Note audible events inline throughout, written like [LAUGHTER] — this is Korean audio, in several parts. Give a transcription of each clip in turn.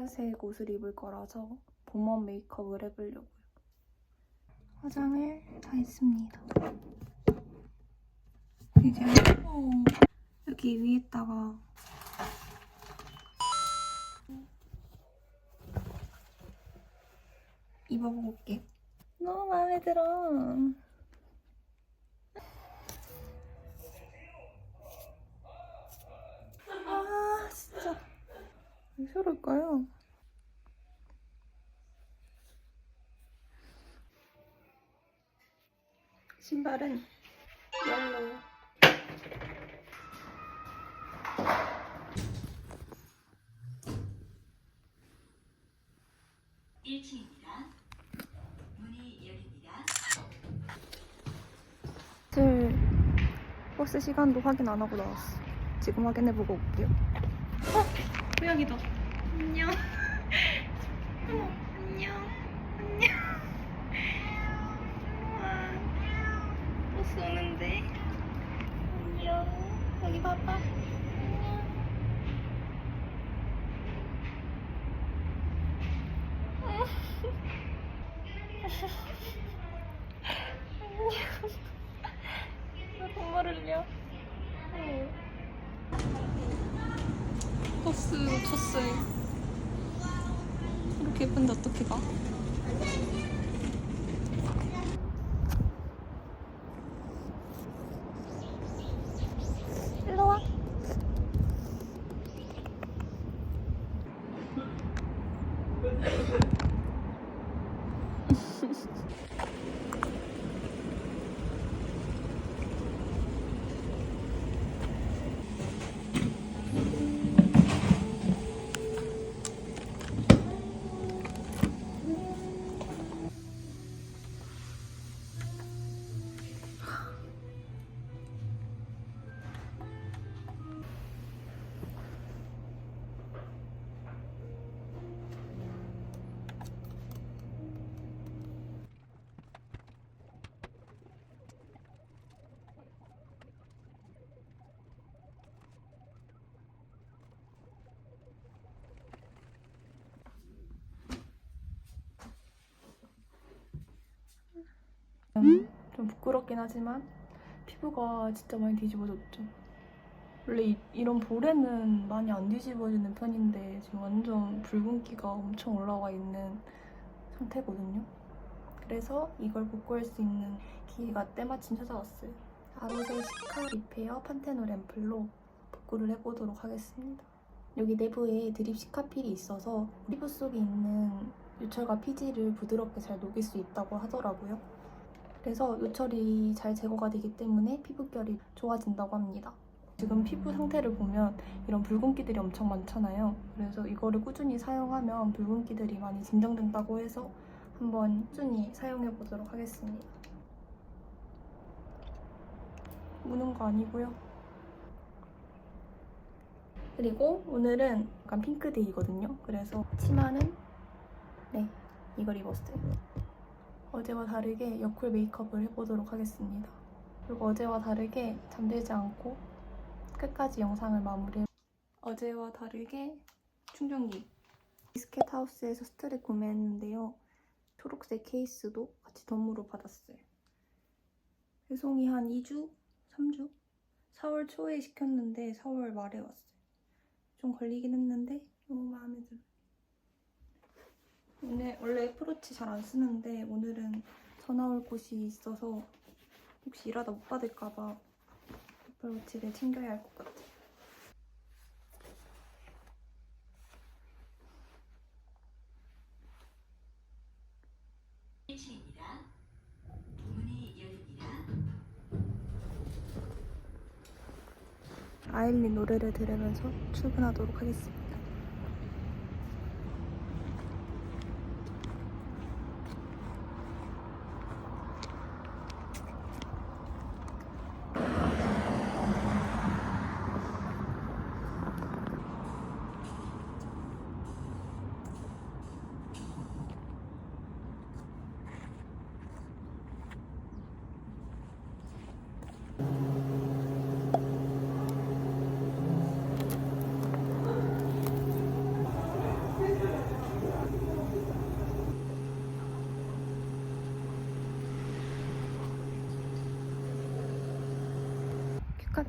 파란색 옷을 입을 거라서 봄웜 메이크업을 해보려고요. 화장을 다 했습니다. 이제 어, 여기 위에다가 입어보고 올게요. 너무 마음에 들어. 왜 저럴까요? 신발은 옐로우 들 버스 시간도 확인 안 하고 나왔어. 지금 확인해보고 올게요. 어? 고양이다. 안녕. 안녕. 안녕. 우와, 버스 오는데. 안녕. 여기 봐봐. 안녕. 안녕. 눈물 흘려. 버스 탔어요. 이렇게 예쁜데 어떻게 가? 음, 좀 부끄럽긴 하지만 피부가 진짜 많이 뒤집어졌죠. 원래 이, 이런 볼에는 많이 안 뒤집어지는 편인데 지금 완전 붉은기가 엄청 올라와 있는 상태거든요. 그래서 이걸 복구할 수 있는 기회가 때마침 찾아왔어요. 아로셀 시카 리페어 판테놀 앰플로 복구를 해보도록 하겠습니다. 여기 내부에 드립 시카필이 있어서 피부 속에 있는 유철과 피지를 부드럽게 잘 녹일 수 있다고 하더라고요. 그래서 요철이 잘 제거가 되기 때문에 피부결이 좋아진다고 합니다. 지금 피부 상태를 보면 이런 붉은기들이 엄청 많잖아요. 그래서 이거를 꾸준히 사용하면 붉은기들이 많이 진정된다고 해서 한번 꾸준히 사용해 보도록 하겠습니다. 우는 거 아니고요. 그리고 오늘은 약간 핑크데이거든요. 그래서 치마는 네 이걸 입었어요. 어제와 다르게 여쿨 메이크업을 해보도록 하겠습니다. 그리고 어제와 다르게 잠들지 않고 끝까지 영상을 마무리. 어제와 다르게 충전기. 비스켓 하우스에서 스트랩 구매했는데요. 초록색 케이스도 같이 덤으로 받았어요. 배송이 한 2주? 3주? 4월 초에 시켰는데 4월 말에 왔어요. 좀 걸리긴 했는데 너무 마음에 들어요. 오늘 원래 애플워치 잘 안 쓰는데 오늘은 전화 올 곳이 있어서 혹시 일하다 못 받을까봐 애플워치를 챙겨야 할 것 같아요. 아일린 노래를 들으면서 출근하도록 하겠습니다.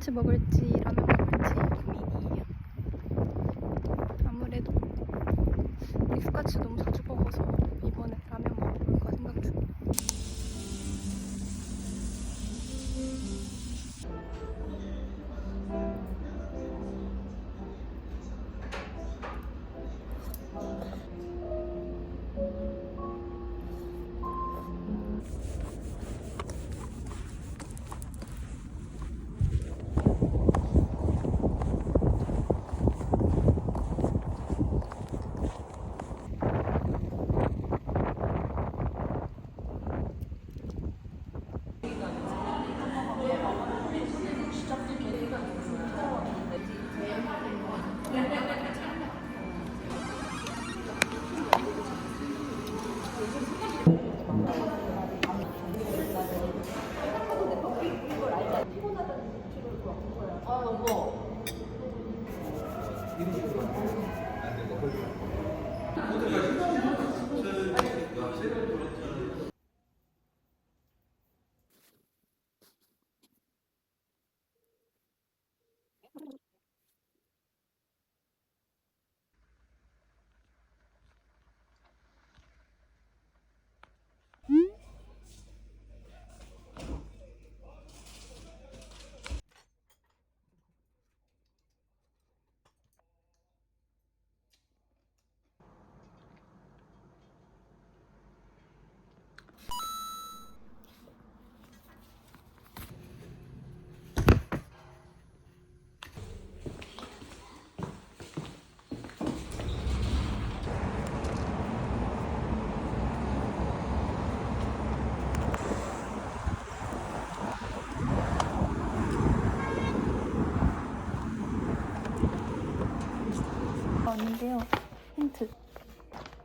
비프카츠 먹을지 라면 먹을지 고민이에요. 아무래도 비프카츠 너무 자주 먹어서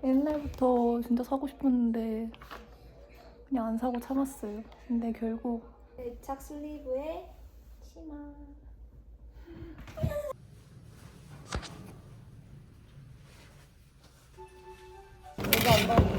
옛날부터 진짜 사고 싶었는데 그냥 안 사고 참았어요. 근데 결국 착 슬리브에 치마. 창의질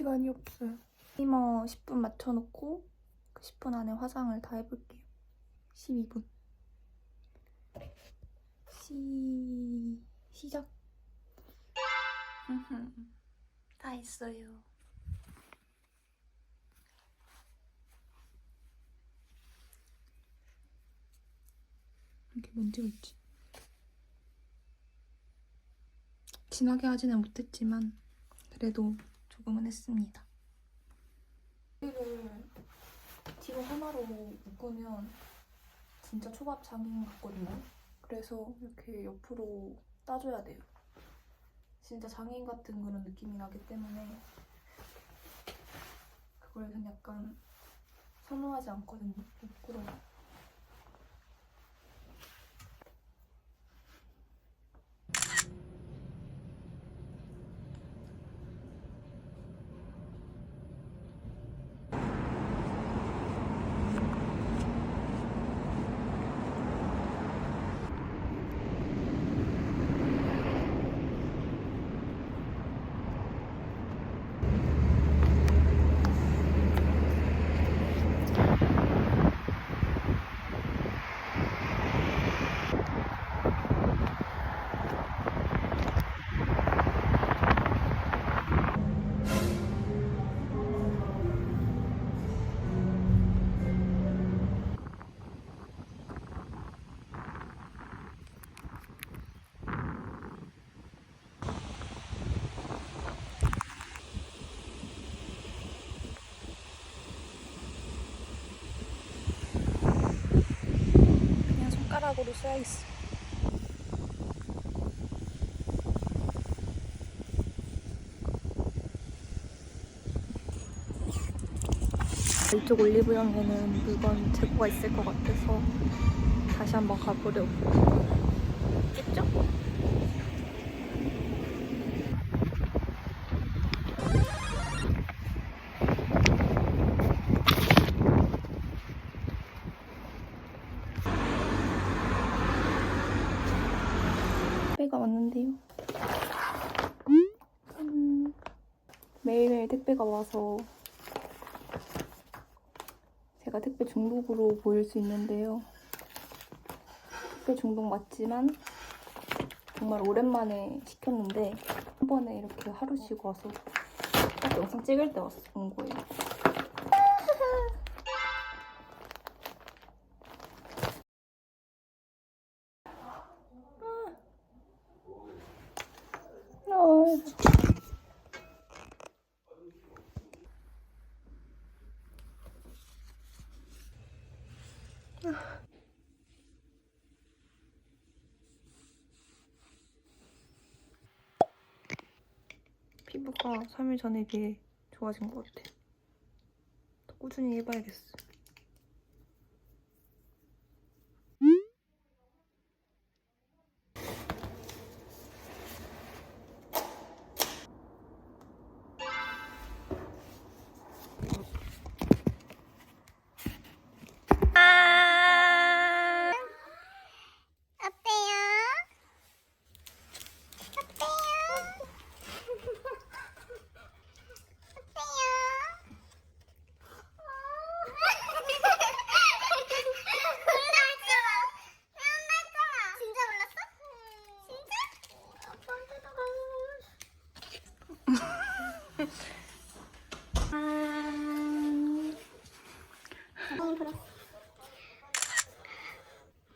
시간이 없어요. 타이머 10분 맞춰놓고 그 10분 안에 화장을 다 해볼게요. 12분. 시... 시작. [LAUGHS] 다 했어요. 이렇게 먼지가 있지. 진하게 하지는 못했지만 그래도 조금은 했습니다. 여기를 티로 하나로 묶으면 진짜 초밥 장인 같거든요. 그래서 이렇게 옆으로 따줘야 돼요. 진짜 장인 같은 그런 느낌이 나기 때문에 그걸 전 약간 선호하지 않거든요. 부끄러워. 골고루 쌓여있어. 이쪽 올리브영에는 물건 재고가 있을 것 같아서 다시 한번 가보려고. 있겠죠? 택배가 왔는데요. 음, 매일매일 택배가 와서 제가 택배 중독으로 보일 수 있는데요. 택배 중독 맞지만 정말 오랜만에 시켰는데 한 번에 이렇게 하루씩 와서 딱 영상 찍을 때 왔, 온 거예요. 아, 피부가 3일 전에 비해 좋아진 것 같아. 더 꾸준히 해봐야겠어.